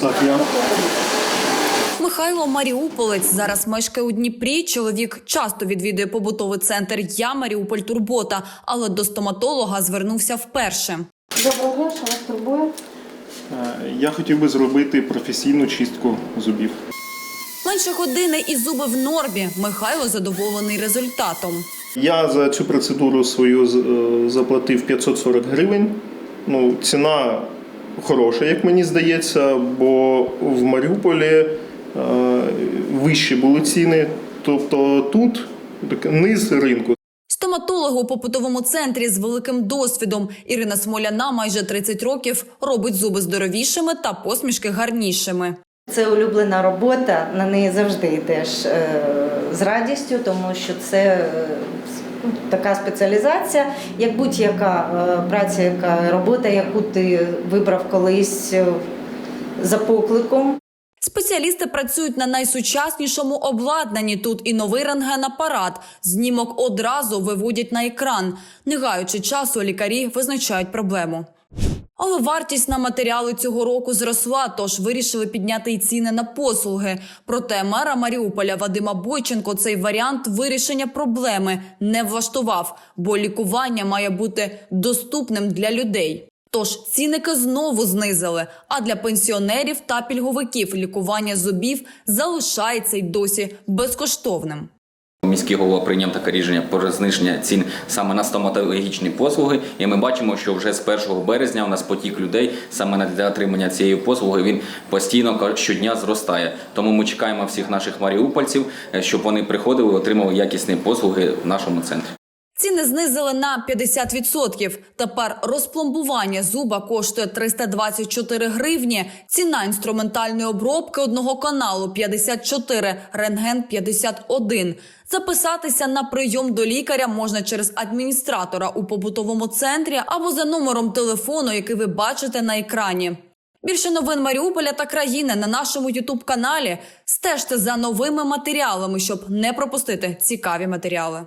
Так, я. Михайло Маріуполець зараз мешкає у Дніпрі. Чоловік часто відвідує побутовий центр Я Маріуполь Турбота, але до стоматолога звернувся вперше. Доброго дня, що вас турбує? Е, Я хотів би зробити професійну чистку зубів. Менше години і зуби в нормі. Михайло задоволений результатом. Я за цю процедуру свою е, заплатив 540 гривень. Ну, ціна хороша, як мені здається, бо в Маріуполі е, вищі були ціни. Тобто тут так, низ ринку. Стоматолог у попутовому центрі з великим досвідом. Ірина Смоляна майже 30 років робить зуби здоровішими та посмішки гарнішими. Це улюблена робота, на неї завжди йдеш е, з радістю, тому що це е, така спеціалізація, як будь-яка е, праця, яка робота, яку ти вибрав колись е, за покликом. Спеціалісти працюють на найсучаснішому обладнанні. Тут і новий рентгенапарат. Знімок одразу виводять на екран. Не гаючи часу, лікарі визначають проблему. Але вартість на матеріали цього року зросла, тож вирішили підняти й ціни на послуги. Проте мера Маріуполя Вадима Бойченко цей варіант вирішення проблеми не влаштував, бо лікування має бути доступним для людей. Тож цінники знову знизили. А для пенсіонерів та пільговиків лікування зубів залишається й досі безкоштовним. Міський голова прийняв таке рішення про зниження цін саме на стоматологічні послуги. І ми бачимо, що вже з 1 березня у нас потік людей саме для отримання цієї послуги. Він постійно щодня зростає. Тому ми чекаємо всіх наших маріупольців, е, щоб вони приходили і отримали якісні послуги в нашому центрі. Ціни знизили на 50%. Тепер розпломбування зуба коштує 324 гривні. Ціна інструментальної обробки одного каналу 54, рентген 51. Записатися на прийом до лікаря можна через адміністратора у побутовому центрі або за номером телефону, який ви бачите на екрані. Більше новин Маріуполя та країни на нашому Ютуб каналі. Стежте за новими матеріалами, щоб не пропустити цікаві матеріали.